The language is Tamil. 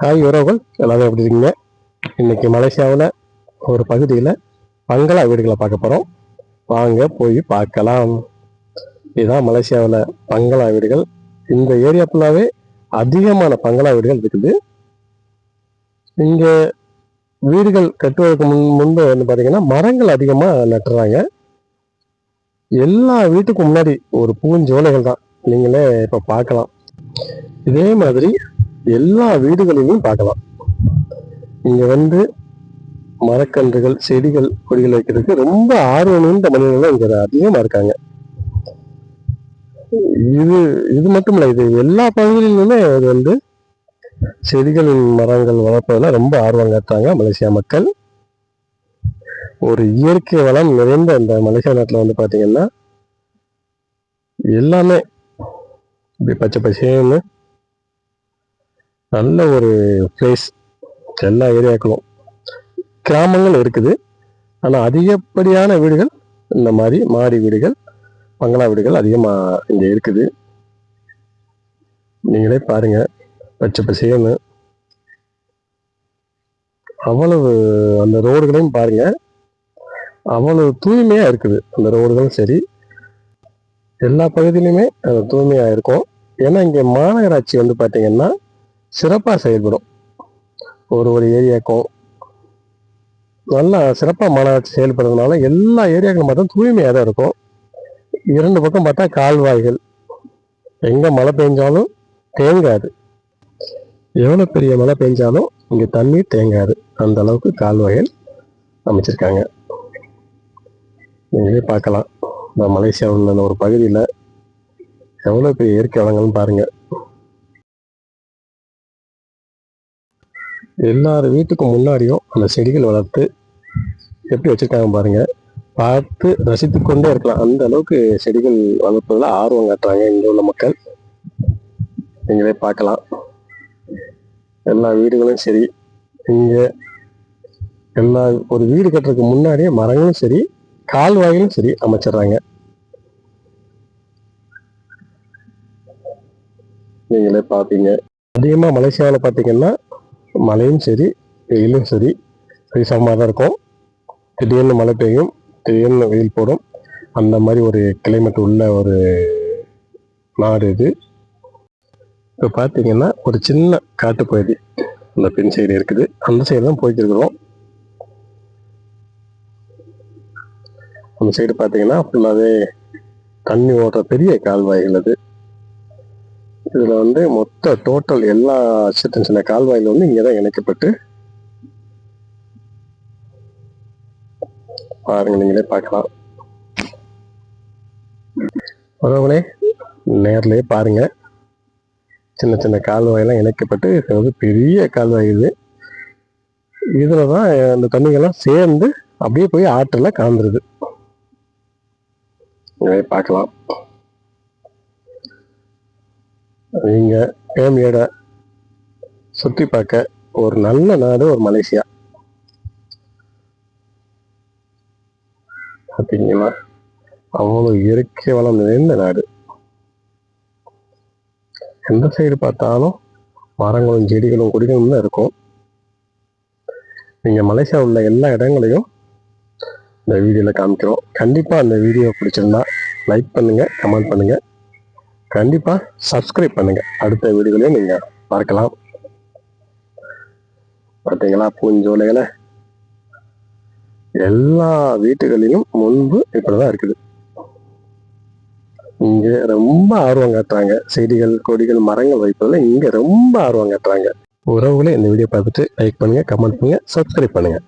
ஹாய் உறவுகள். எல்லாரும் எப்படி இருக்கீங்க? இன்னைக்கு மலேசியாவில் ஒரு பகுதியில் பங்களா வீடுகளை பார்க்க போகிறோம் வாங்க போய் பார்க்கலாம். இதுதான் மலேசியாவில் பங்களா வீடுகள். இந்த ஏரியா ஃபுல்லாகவே அதிகமான பங்களா வீடுகள் இருக்குது. இங்கே வீடுகள் கட்டுவதற்கு முன் முன்பு வந்து பார்த்தீங்கன்னா மரங்கள் அதிகமாக நட்டுறாங்க. எல்லா வீட்டுக்கும் முன்னாடி ஒரு பூஞ்சோலைகள் தான். நீங்களே இப்போ பார்க்கலாம். இதே மாதிரி எல்லா வீடுகளிலும் பார்க்கலாம். இங்க வந்து மரக்கன்றுகள் செடிகள் கொடிகள் வைக்கிறதுக்கு ரொம்ப ஆர்வம் இந்த மனிதர்கள் இங்க அதிகமா இருக்காங்க. இது இது மட்டும் இல்ல இது எல்லா பகுதிகளிலுமே இது வந்து செடிகளின் மரங்கள் வளர்ப்பதில் ரொம்ப ஆர்வம் காட்டுறாங்க மலேசியா மக்கள். ஒரு இயற்கை வளம் நிறைந்த இந்த மலேசியா நாட்டில் வந்து பார்த்தீங்கன்னா எல்லாமே இப்படி பச்சை பசேன்னு நல்ல ஒரு பிளேஸ் எல்லா ஏரியாக்களும். கிராமங்கள் இருக்குது. ஆனால் அதிகப்படியான வீடுகள் இந்த மாதிரி மாடி வீடுகள் பங்களா வீடுகள் அதிகமாக இங்கே இருக்குது. நீங்களே பாருங்க பச்சை பசேன்னு அவ்வளவு அந்த ரோடுகளையும் பாருங்க. அவ்வளவு தூய்மையாக இருக்குது. அந்த ரோடுகளும் சரி. எல்லா பகுதியிலுமே அது இருக்கும். ஏன்னா இங்கே மாநகராட்சி வந்து பார்த்தீங்கன்னா சிறப்பாக செயல்படும். ஒரு ஒரு ஏரியாக்கும் நல்லா சிறப்பாக மாநகராட்சி செயல்படுறதுனால எல்லா ஏரியாக்களும் பார்த்தா தூய்மையாக தான் இருக்கும். இரண்டு பக்கம் பார்த்தா கால்வாய்கள். எங்கே மழை பெஞ்சாலும் தேங்காது. எவ்வளோ பெரிய மழை பெஞ்சாலும் இங்கே தண்ணீர் தேங்காது. அந்த அளவுக்கு கால்வாய்கள் அமைச்சிருக்காங்க. நீங்களே பார்க்கலாம். இந்த மலேசியாவில் உள்ள ஒரு பகுதியில் எவ்வளோ பெரிய இயற்கை வளங்கள்னு பாருங்கள் எல்லார் வீட்டுக்கும் முன்னாடியும் அந்த செடிகள் வளர்த்து எப்படி வச்சுருக்காங்க பாருங்க. பார்த்து ரசித்து கொண்டே இருக்கலாம். அந்த அளவுக்கு செடிகள் வளர்ப்பதில் ஆர்வம் காட்டுறாங்க இங்கே உள்ள மக்கள். நீங்களே பார்க்கலாம். எல்லா வீடுகளும் சரி இங்கே எல்லா ஒரு வீடு கட்டுறதுக்கு முன்னாடியே மரங்களும் சரி கால்வாய்களும் சரி அமைச்சிடுறாங்க. நீங்களே பார்ப்பீங்க. அதிகமாக மலேசியாவில் பார்த்தீங்கன்னா மழையும் சரி வெயிலும் சரி. சரிசமமாக தான் இருக்கும். திடீர்னு மழை பெய்யும் திடீர்னு வெயில் போடும். அந்த மாதிரி ஒரு கிளைமேட் உள்ள ஒரு நாடு இது. இப்போ பார்த்தீங்கன்னா ஒரு சின்ன காட்டுப்பகுதி அந்த பின் சைடு இருக்குது. அந்த சைடு தான் போயிட்டு இருக்கிறோம். அந்த சைடு பார்த்தீங்கன்னா ஃபுல்லாகவே தண்ணி ஓடுற பெரிய கால்வாய்கள் அது இதில் வந்து மொத்த டோட்டல் எல்லா சின்ன சின்ன கால்வாயில் வந்து இங்கே தான் இணைக்கப்பட்டு பாருங்க நீங்களே பார்க்கலாம். உறவுகளே நேர்லயே பாருங்க. சின்ன சின்ன கால்வாயெல்லாம் இணைக்கப்பட்டு இது வந்து பெரிய கால்வாய் இது. இதில் தான் அந்த தண்ணிகள்லாம் சேர்ந்து அப்படியே போய் ஆற்றுல கலந்துருது. பார்க்கலாம். நீங்கள் ஃபேமிலியோட சுற்றி பார்க்க ஒரு நல்ல நாடு ஒரு மலேசியா. பார்த்தீங்களா அவ்வளோ இயற்கை வளம் நிறைந்த நாடு. எந்த சைடு பார்த்தாலும் மரங்களும் செடிகளும் கொடிகளும் தான் இருக்கும். நீங்கள் மலேசியா உள்ள எல்லா இடங்களையும் இந்த வீடியோவில் காமிக்கிறோம். கண்டிப்பாக அந்த வீடியோ பிடிச்சிருந்தா லைக் பண்ணுங்க கமெண்ட் பண்ணுங்க. கண்டிப்பாக சப்ஸ்கிரைப் பண்ணுங்க. அடுத்த வீடுகளையும் நீங்கள் பார்க்கலாம். பார்த்தீங்களா பூஞ்சோலைகளை? எல்லா வீட்டுகளிலும் முன்பு இப்படிதான் இருக்குது. இங்க ரொம்ப ஆர்வம் காட்டுறாங்க. செடிகள் கொடிகள் மரங்கள் வைப்பதில் இங்க ரொம்ப ஆர்வம் காட்டுறாங்க. உறவுகளே இந்த வீடியோ பார்த்துட்டு லைக் பண்ணுங்க கமெண்ட் பண்ணுங்க சப்ஸ்கிரைப் பண்ணுங்க.